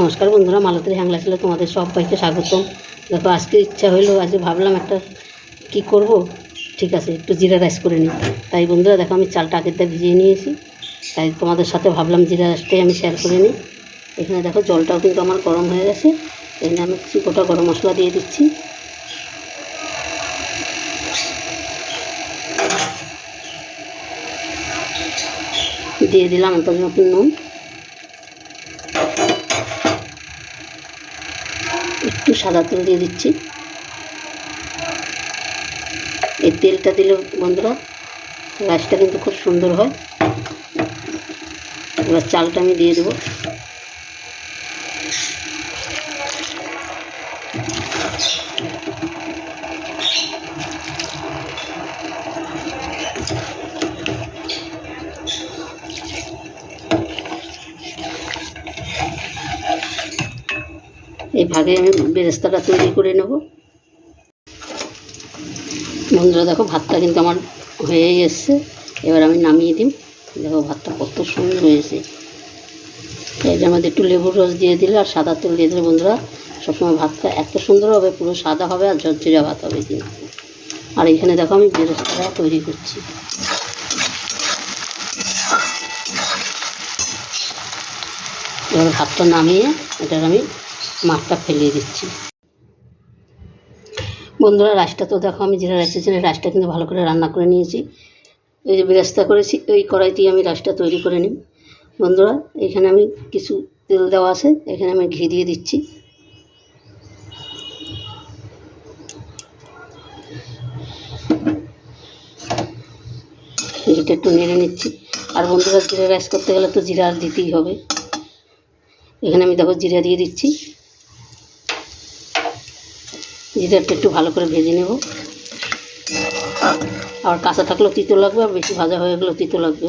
নমস্কার বন্ধুরা, মালতীর হ্যাংলা ছিল তোমাদের সবাইকে স্বাগতম। দেখো, আজকে ইচ্ছা হইল, আজকে ভাবলাম একটা কি করব? ঠিক আছে, একটু জিরা রাইস করে নিই। তাই বন্ধুরা, দেখো, আমি চালটা আগের দিয়ে ভিজিয়ে নিয়েছি। তাই তোমাদের সাথে ভাবলাম জিরা রাইসটাই আমি শেয়ার করে নিই। এখানে দেখো, জলটাও কিন্তু আমার গরম হয়ে গেছে। এখানে আমি কিছু গোটা গরম মশলা দিয়ে দিচ্ছি। দিয়ে দিলাম মতন নুন একটু সাদা তেল দিয়ে দিচ্ছি। এই তেলটা দিলে বন্ধুরা রাইসটা কিন্তু খুব সুন্দর হয়। এবার চালটা আমি দিয়ে দেবো। এই ভাগে আমি বেরেস্তাটা তৈরি করে নেব। বন্ধুরা, দেখো, ভাতটা কিন্তু আমার হয়েই এসছে। এবার আমি নামিয়ে দিই। দেখো, ভাতটা কত সুন্দর হয়েছে। এটার মধ্যে একটু লেবুর রস দিয়ে দিলে, আর সাদা তেল দিয়ে দিলে, বন্ধুরা, সবসময় ভাতটা এত সুন্দর হবে, পুরো সাদা হবে, আর ঝরঝরিয়া ভাত হবে কিন্তু। আর এখানে দেখো, আমি বেরেস্তাটা তৈরি করছি। এবার ভাতটা নামিয়ে এটার আমি মাঠটা ফেলিয়ে দিচ্ছি। বন্ধুরা, রাইসটা তো দেখো, আমি যেটা রাইসের জন্য রাইসটা কিন্তু ভালো করে রান্না করে নিয়েছি। এই যে বেরেস্তা করেছি ওই কড়াইতেই আমি রাইসটা তৈরি করে নিই। বন্ধুরা, এখানে আমি কিছু তেল দেওয়া আছে, এখানে আমি ঘি দিয়ে দিচ্ছি। ঘিটা একটু নেড়ে নিচ্ছি। আর বন্ধুরা, জিরা রাইস করতে গেলে তো জিরা আর দিতেই হবে। এখানে আমি দেখো জিরা দিয়ে দিচ্ছি। জিরাটা একটু ভালো করে ভেজে নেব। আর কাঁচা থাকলেও তিতো লাগবে, আর বেশি ভাজা হয়ে গেলেও তিতো লাগবে।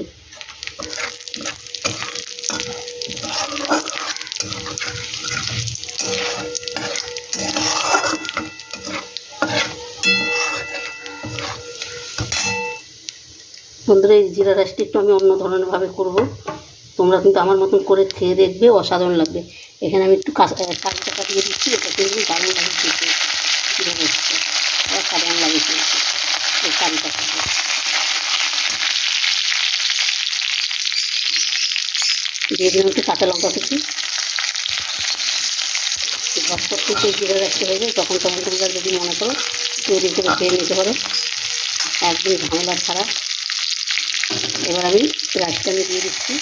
বন্ধুরা, এই জিরা রাইসটি একটু আমি অন্য ধরনেরভাবে করব। তোমরা কিন্তু আমার মতন করে খেয়ে দেখবে, অসাধারণ লাগবে। এখানে আমি একটু কাঁচা কাঁচা টাকা দিয়ে দিচ্ছি, এটা কিন্তু দারুণ লাগে জিরা রাইসটা অসাধারণ লাগে খেতে এই কারি পাতাটা দিয়ে দিলাম একটু কাঁচা লঙ্কা কুচি। ঝটপট থেকে জিরা রাখতে যায়। তখন তখন তোমরা যদি মনে করো তৈরি করে খেয়ে নিতে পারো, একদম ঝামেলা ছাড়া। এবার আমি রাইসটা আমি দিয়ে দিচ্ছি।